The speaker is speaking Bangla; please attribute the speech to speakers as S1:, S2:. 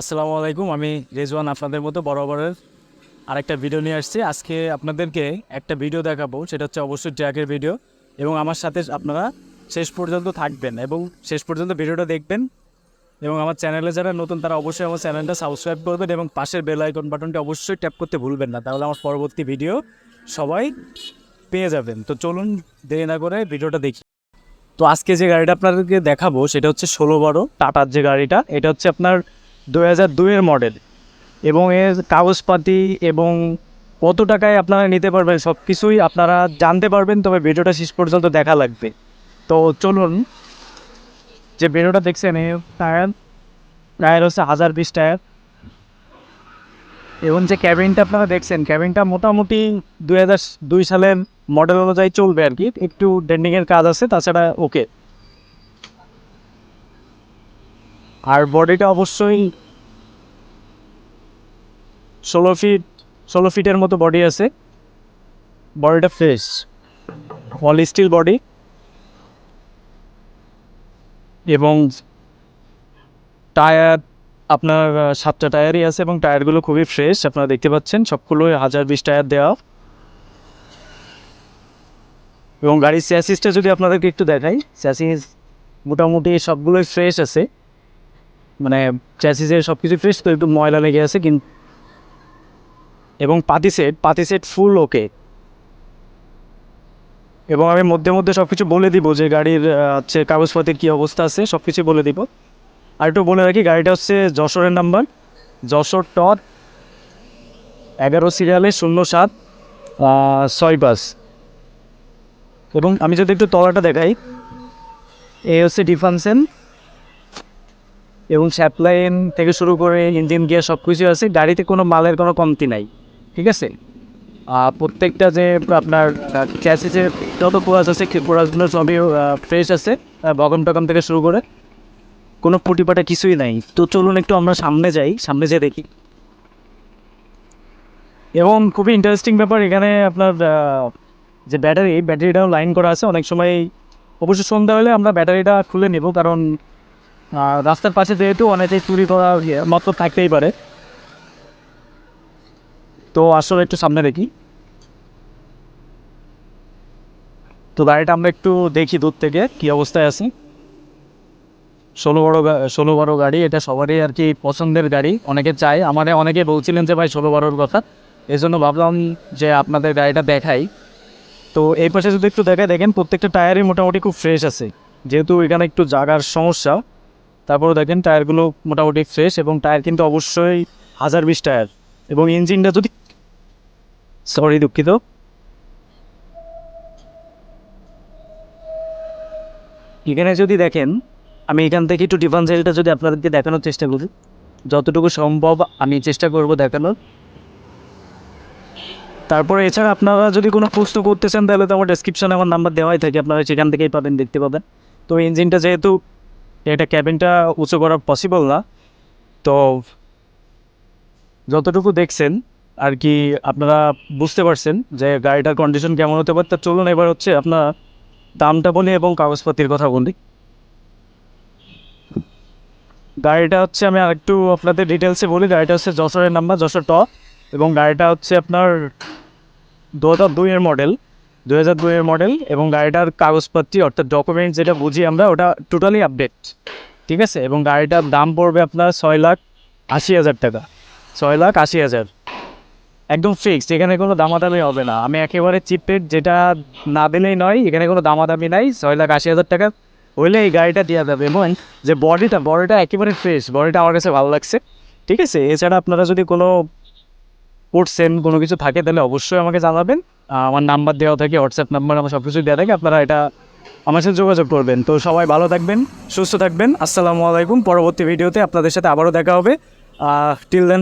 S1: আসসালামু আলাইকুম। আমি রেজওয়ান আপনাদের মতো বরাবরের আরেকটা ভিডিও নিয়ে আসছি। আজকে আপনাদেরকে একটা ভিডিও দেখাবো। সেটা হচ্ছে অবশ্যই ট্র্যাকের ভিডিও এবং আমার সাথে আপনারা শেষ পর্যন্ত থাকবেন এবং শেষ পর্যন্ত ভিডিওটা দেখবেন। এবং আমার চ্যানেলে যারা নতুন, তারা অবশ্যই আমার চ্যানেলটা সাবস্ক্রাইব করবেন এবং পাশের বেল আইকন বাটনটি অবশ্যই ট্যাপ করতে ভুলবেন না। তাহলে আমার পরবর্তী ভিডিও সবাই পেয়ে যাবেন। তো চলুন, দেরি না করে ভিডিওটা দেখি। তো আজকে যে গাড়িটা আপনাদেরকে দেখাবো, সেটা হচ্ছে ষোলো বারো টাটার যে গাড়িটা, এটা হচ্ছে আপনার দু হাজার দুইয়ের মডেল এবং এর কাগজপাতি এবং কত টাকায় আপনারা নিতে পারবেন সব কিছুই আপনারা জানতে পারবেন, তবে ভিডিওটা শেষ পর্যন্ত দেখা লাগবে। তো চলুন, যে ভিডিওটা দেখছেন, এ টায়ার টায়ার হচ্ছে হাজার বিশ টায়ার। এবং যে ক্যাবিনটা আপনারা দেখছেন ক্যাবিনটা মোটামুটি দুই হাজার দুই সালের মডেল অনুযায়ী চলবে আর কি। একটু ডেন্ডিংয়ের কাজ আছে, তাছাড়া ওকে আর বডিটা অবশ্যই ষোলো ফিট ষোলো ফিটের মতো বডি আছে। বডিটা ফ্রেশ অল স্টিল বডি এবং টায়ার আপনার সাতটা টায়ারই আছে এবং টায়ারগুলো খুবই ফ্রেশ আপনারা দেখতে পাচ্ছেন, সবগুলোই হাজার বিশ টায়ার দেওয়া। এবং গাড়ির স্যাসিসটা যদি আপনাদেরকে একটু দেখাই স্যাসিস মোটামুটি সবগুলোই ফ্রেশ আছে। মানে চ্যাসিসের সব কিছু ফ্রেশ তো একটু ময়লা লেগে আছে, কিন্তু এবং পাতি সেট পাতি সেট ফুল ওকে এবং আমি মধ্যে মধ্যে সব কিছু বলে দিব যে গাড়ির হচ্ছে কাগজপত্রের কী অবস্থা আছে সব কিছু বলে দিব। আর একটু বলে রাখি, গাড়িটা হচ্ছে যশোরের নাম্বার যশোর টট এগারো সিরিয়ালে শূন্য সাত ছয় পাঁচ। এবং আমি যদি একটু তলাটা দেখাই, এ হচ্ছে ডিফানসেন এবং স্যাপলাইন থেকে শুরু করে ইঞ্জিন গিয়ার সব কিছু আছে, গাড়িতে কোনো মালের কোনো কমতি নাই, ঠিক আছে? প্রত্যেকটা যে আপনার চ্যাসিসের যত পোয়াজ আছে পোয়াজগুলো সবই ফ্রেশ আছে বগম টগম থেকে শুরু করে, কোনো পুটিপাটা কিছুই নাই। তো চলুন একটু আমরা সামনে যাই, সামনে যেয়ে দেখি। এবং খুবই ইন্টারেস্টিং ব্যাপার, এখানে আপনার যে ব্যাটারি ব্যাটারিটাও লাইন করা আছে, অনেক সময় অবশ্য সন্ধ্যা হলে আমরা ব্যাটারিটা খুলে নেব, কারণ রাস্তার পাশে যেহেতু অনেকেই চুরি করা ইয়ে, মত থাকতেই পারে। তো আসলে একটু সামনে দেখি। তো গাড়িটা আমরা একটু দেখি দূর থেকে কি অবস্থায় আছে। ষোলো বড়ো ষোলো বারো গাড়ি এটা সবারই আর কি পছন্দের গাড়ি। অনেকে চায় আমাদের অনেকে বলছিলেন যে ভাই ষোলো বারোর কথা। এই জন্য ভাবলাম যে আপনাদের গাড়িটা দেখাই। তো এই পাশে যদি একটু দেখায় দেখেন প্রত্যেকটা টায়ারই মোটামুটি খুব ফ্রেশ আছে। যেহেতু এখানে একটু জাগার সমস্যা। তারপরে দেখেন টায়ারগুলো মোটামুটি ফ্রেশ এবং টায়ার কিন্তু অবশ্যই হাজার বিশ টায়ার। এবং ইঞ্জিনটা যদি সরি দুঃখিত। এখানে যদি দেখেন, আমি এখান থেকে একটু ডিফারেন্সিয়ালটা যদি আপনাদেরকে দেখানোর চেষ্টা করি, যতটুকু সম্ভব আমি চেষ্টা করব দেখানোর। তারপরে এছাড়া আপনারা যদি কোনো প্রশ্ন করতে চান, তাহলে তো আমার ডেসক্রিপশনে আমার নাম্বার দেওয়াই থাকে, আপনারা সেখান থেকেই পাবেন, দেখতে পাবেন। তো ইঞ্জিনটা যেহেতু এটা ক্যাবিনটা উঁচু করা পসিবল না। তো যতটুকু দেখছেন, আর কি আপনারা বুঝতে পারছেন যে গাড়িটার কন্ডিশন কেমন হতে পারে, তা চলুন এবার হচ্ছে আপনার দামটা বলি এবং কাগজপাতির কথা বলি। গাড়িটা হচ্ছে আমি আরেকটু আপনাদের ডিটেলসে বলি। গাড়িটা হচ্ছে যশোরের নাম্বার যশোর ট এবং গাড়িটা হচ্ছে আপনার দু হাজার দুইয়ের মডেল দু হাজার দুইয়ের মডেল এবং গাড়িটার কাগজপত্র, অর্থাৎ ডকুমেন্টস যেটা বুঝি আমরা, ওটা টোটালি আপডেট ঠিক আছে? এবং গাড়িটার দাম পড়বে আপনার ছয় লাখ আশি হাজার টাকা। ছয় লাখ আশি হাজার। একদম ফিক্সড এখানে কোনো দামাদামি হবে না। আমি একেবারে চিপ যেটা না দিলেই নয়, এখানে কোনো দামাদামি নাই, ছয় লাখ আশি হাজার টাকা। হইলে এই গাড়িটা দেওয়া যাবে। এবং যে বডিটা বডিটা একেবারে ফ্রেশ বডিটা আমার কাছে ভালো লাগছে, ঠিক আছে? এছাড়া আপনারা যদি কোনো করছেন কোনো কিছু থাকে, তাহলে অবশ্যই আমাকে জানাবেন। আমার নাম্বার দেওয়া থাকে হোয়াটসঅ্যাপ নাম্বার আমার সব কিছু দেওয়া থাকে। আপনারা এটা আমার সাথে যোগাযোগ করবেন। তো সবাই ভালো থাকবেন, সুস্থ থাকবেন। আসসালামু আলাইকুম। পরবর্তী ভিডিওতে আপনাদের সাথে আবারও দেখা হবে। Till then